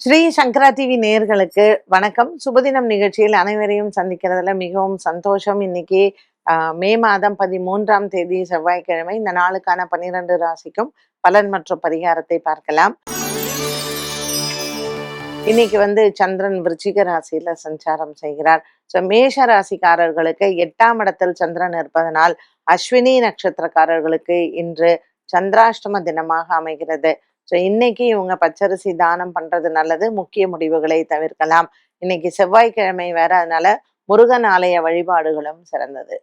ஸ்ரீ சங்கரா TV நேர்களுக்கு வணக்கம். சுபதினம் நிகழ்ச்சியில் அனைவரையும் சந்திக்கிறதுல மிகவும் சந்தோஷம். இன்னைக்கு ஆஹ், மே மாதம் பதிமூன்றாம் தேதி செவ்வாய்க்கிழமை. இந்த நாளுக்கான பன்னிரண்டு ராசிக்கும் பலன் மற்றும் பரிகாரத்தை பார்க்கலாம். இன்னைக்கு வந்து சந்திரன் விருச்சிக ராசியில சஞ்சாரம் செய்கிறார். ஸோ மேஷ ராசிக்காரர்களுக்கு எட்டாம் இடத்தில் சந்திரன் இருப்பதனால் அஸ்வினி நட்சத்திரக்காரர்களுக்கு இன்று சந்திராஷ்டம தினமாக அமைகிறது. ஸோ இன்னைக்கு இவங்க பச்சரிசி தானம் பண்றது நல்லது. முக்கிய முடிவுகளை தவிர்க்கலாம். இன்னைக்கு செவ்வாய்க்கிழமை வேற. அதனால முருகன் ஆலய வழிபாடுகளும் சிறந்தது.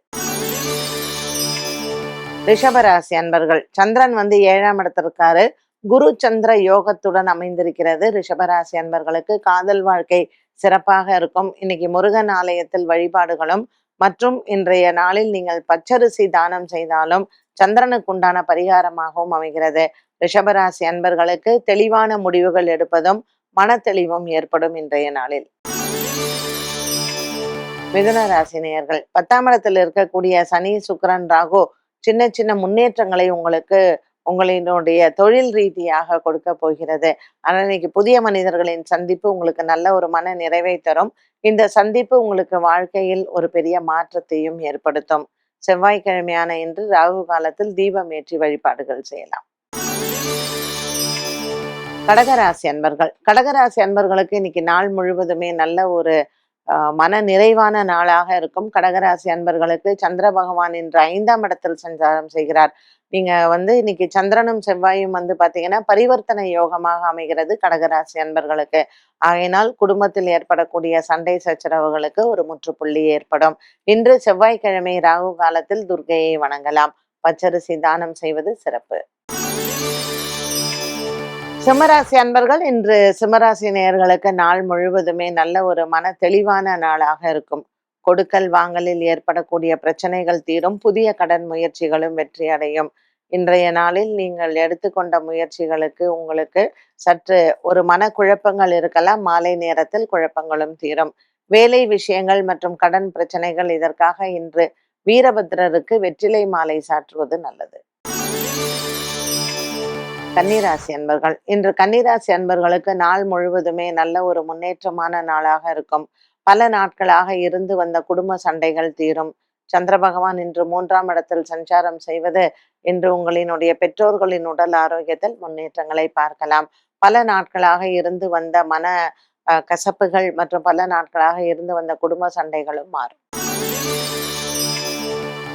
ரிஷபராசி அன்பர்கள் சந்திரன் வந்து ஏழாம் இடத்திற்காரு குரு சந்திர யோகத்துடன் அமைந்திருக்கிறது. ரிஷபராசி அன்பர்களுக்கு காதல் வாழ்க்கை சிறப்பாக இருக்கும். இன்னைக்கு முருகன் ஆலயத்தில் வழிபாடுகளும் மற்றும் இன்றைய நாளில் நீங்கள் பச்சரிசி தானம் செய்தாலும் சந்திரனுக்கு உண்டான பரிகாரமாகவும் அமைகிறது. ரிஷபராசி அன்பர்களுக்கு தெளிவான முடிவுகள் எடுப்பதும் மன தெளிவும் ஏற்படும் இன்றைய நாளில். மிதுன ராசி நேயர்கள் பத்தாம் இடத்தில் இருக்கக்கூடிய சனி சுக்கரன் ராகு சின்ன சின்ன முன்னேற்றங்களை உங்களுக்கு உங்களினுடைய தொழில் ரீதியாக கொடுக்க போகிறது. ஆனால் இன்னைக்கு புதிய மனிதர்களின் சந்திப்பு உங்களுக்கு நல்ல ஒரு மன நிறைவை தரும். இந்த சந்திப்பு உங்களுக்கு வாழ்க்கையில் ஒரு பெரிய மாற்றத்தையும் ஏற்படுத்தும். செவ்வாய்க்கிழமையான இன்று ராகு காலத்தில் தீபம் ஏற்றி வழிபாடுகள் செய்யலாம். கடகராசி அன்பர்கள். கடகராசி அன்பர்களுக்கு இன்னைக்கு நாள் முழுவதுமே நல்ல ஒரு ஆஹ், மன நிறைவான நாளாக இருக்கும். கடகராசி அன்பர்களுக்கு சந்திர பகவான் இன்று ஐந்தாம் இடத்தில் சஞ்சாரம் செய்கிறார். நீங்க வந்து இன்னைக்கு சந்திரனும் செவ்வாயும் வந்து பாத்தீங்கன்னா பரிவர்த்தனை யோகமாக அமைகிறது கடகராசி அன்பர்களுக்கு. ஆகையினால் குடும்பத்தில் ஏற்படக்கூடிய சண்டை சச்சரவுகளுக்கு ஒரு முற்றுப்புள்ளி ஏற்படும். இன்று செவ்வாய்க்கிழமை ராகு காலத்தில் துர்கையை வணங்கலாம். பச்சரிசி தானம் செய்வது சிறப்பு. சிம்மராசி அன்பர்கள் இன்று சிம்மராசி நேயர்களுக்கு நாள் முழுவதுமே நல்ல ஒரு மன தெளிவான நாளாக இருக்கும். கொடுக்கல் வாங்கலில் ஏற்படக்கூடிய பிரச்சனைகள் தீரும். புதிய கடன் முயற்சிகளும் வெற்றி அடையும். இன்றைய நாளில் நீங்கள் எடுத்துக்கொண்ட முயற்சிகளுக்கு உங்களுக்கு சற்று ஒரு மன குழப்பங்கள் இருக்கலாம். மாலை நேரத்தில் குழப்பங்களும் தீரும். வேலை விஷயங்கள் மற்றும் கடன் பிரச்சனைகள் இதற்காக இன்று வீரபத்ரருக்கு வெற்றிலை மாலை சாற்றுவது நல்லது. கன்னிராசி அன்பர்கள். இன்று கன்னிராசி அன்பர்களுக்கு நாள் முழுவதுமே நல்ல ஒரு முன்னேற்றமான நாளாக இருக்கும். பல நாட்களாக இருந்து வந்த குடும்ப சண்டைகள் தீரும். சந்திர பகவான் இன்று மூன்றாம் இடத்தில் சஞ்சாரம் செய்வது இன்று உங்களினுடைய பெற்றோர்களின் உடல் ஆரோக்கியத்தில் முன்னேற்றங்களை பார்க்கலாம். பல நாட்களாக இருந்து வந்த மன அஹ், கசப்புகள் மற்றும் பல நாட்களாக இருந்து வந்த குடும்ப சண்டைகளும் மாறும்.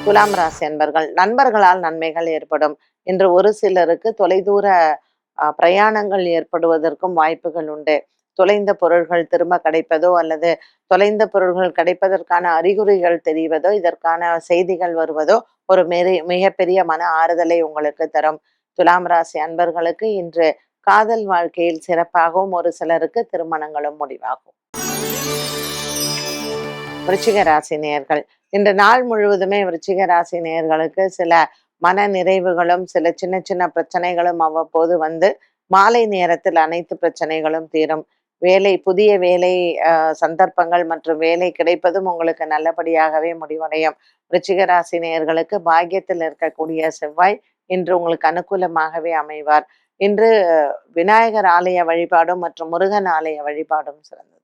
துலாம் ராசி அன்பர்கள் நண்பர்களால் நன்மைகள் ஏற்படும். இன்று ஒரு சிலருக்கு தொலைதூர பிரயாணங்கள் ஏற்படுவதற்கும் வாய்ப்புகள் உண்டு. தொலைந்த பொருள்கள் திரும்ப கிடைப்பதோ அல்லது தொலைந்த பொருள்கள் கிடைப்பதற்கான அறிகுறிகள் தெரிவதோ இதற்கான செய்திகள் வருவதோ ஒரு மெரி மிகப்பெரிய மன ஆறுதலை உங்களுக்கு தரும். துலாம் ராசி அன்பர்களுக்கு இன்று காதல் வாழ்க்கையில் சிறப்பாகவும் ஒரு சிலருக்கு திருமணங்களும் முடிவாகும். விருச்சிக ராசி நேர்கள் இன்று நாள் முழுவதுமே விருச்சிக ராசி நேர்களுக்கு சில மன நிறைவுகளும் சில சின்ன சின்ன பிரச்சனைகளும் அவ்வப்போது வந்து மாலை நேரத்தில் அனைத்து பிரச்சனைகளும் தீரும். வேலை புதிய வேலை சந்தர்ப்பங்கள் மற்றும் வேலை கிடைப்பதும் உங்களுக்கு நல்லபடியாகவே முடிவடையும். ரிச்சிகராசி நேயர்களுக்கு பாக்கியத்தில் இருக்கக்கூடிய செவ்வாய் இன்று உங்களுக்கு அனுகூலமாகவே அமைவார். இன்று விநாயகர் ஆலய வழிபாடும் மற்றும் முருகன் ஆலய வழிபாடும் சிறந்தது.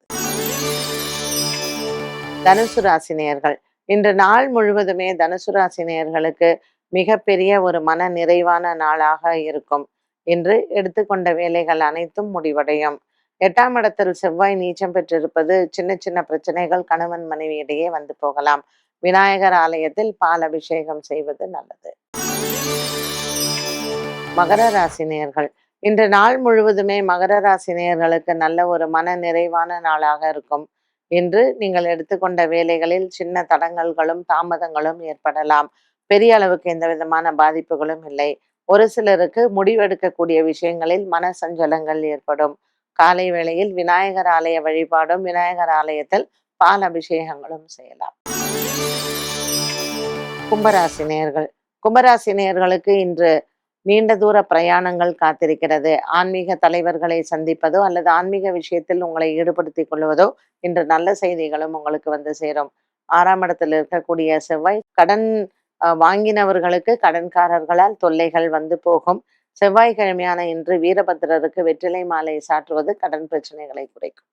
தனுசு ராசி நேயர்கள் இன்று நாள் முழுவதுமே தனுசு ராசி நேயர்களுக்கு மிகப்பெரிய ஒரு மன நிறைவான நாளாக இருக்கும். இன்று எடுத்துக்கொண்ட வேலைகள் அனைத்தும் முடிவடையும். எட்டாம் இடத்தில் செவ்வாய் நீச்சம் பெற்றிருப்பது சின்ன சின்ன பிரச்சனைகள் கணவன் மனைவியிடையே வந்து போகலாம். விநாயகர் ஆலயத்தில் பால் அபிஷேகம் செய்வது நல்லது. மகர ராசி நேர்கள். இன்று நாள் முழுவதுமே மகர ராசி நேர்களுக்கு நல்ல ஒரு மன நிறைவான நாளாக இருக்கும். இன்று நீங்கள் எடுத்துக்கொண்ட வேலைகளில் சின்ன தடங்கல்களும் தாமதங்களும் ஏற்படலாம். பெரிய அளவுக்கு எந்த விதமான பாதிப்புகளும் இல்லை. ஒரு சிலருக்கு முடிவெடுக்கக்கூடிய விஷயங்களில் மன சஞ்சலங்கள் ஏற்படும். காலை வேளையில் விநாயகர் ஆலய வழிபாடும் விநாயகர் ஆலயத்தில் பால் அபிஷேகங்களும் செய்யலாம். கும்பராசி நேயர்கள். கும்பராசி நேயர்களுக்கு இன்று நீண்ட தூர பிரயாணங்கள் காத்திருக்கிறது. ஆன்மீக தலைவர்களை சந்திப்பதோ அல்லது ஆன்மீக விஷயத்தில் உங்களை ஈடுபடுத்திக் கொள்வதோ இன்று நல்ல செய்திகளும் உங்களுக்கு வந்து சேரும். ஆறாம் இடத்தில் இருக்கக்கூடிய செவ்வாய் கடன் வாங்கினவர்களுக்கு கடன்காரர்களால் தொல்லைகள் வந்து போகும். செவ்வாய்க்கிழமையான இன்று வீரபத்திரருக்கு வெற்றிலை மாலை சாற்றுவது கடன் பிரச்சனைகளை குறைக்கும்.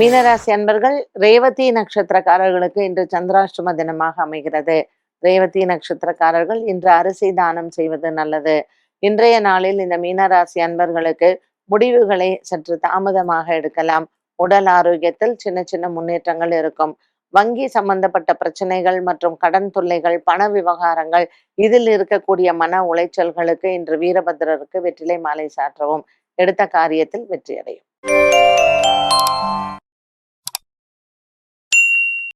மீனராசி அன்பர்கள் ரேவதி நட்சத்திரக்காரர்களுக்கு இன்று சந்திராஷ்டம தினமாக அமைகிறது. ரேவதி நட்சத்திரக்காரர்கள் இன்று அரிசி தானம் செய்வது நல்லது. இன்றைய நாளில் இந்த மீனராசி அன்பர்களுக்கு முடிவுகளை சற்று தாமதமாக எடுக்கலாம். உடல் ஆரோக்கியத்தில் சின்ன சின்ன முன்னேற்றங்கள் இருக்கும். வங்கி சம்பந்தப்பட்ட பிரச்சனைகள் மற்றும் கடன் தொல்லைகள் பண விவகாரங்கள் இதில் இருக்கக்கூடிய மன உளைச்சல்களுக்கு இன்று வீரபத்திரருக்கு வெற்றிலை மாலை சாற்றவும். எடுத்த காரியத்தில் வெற்றி அடையும்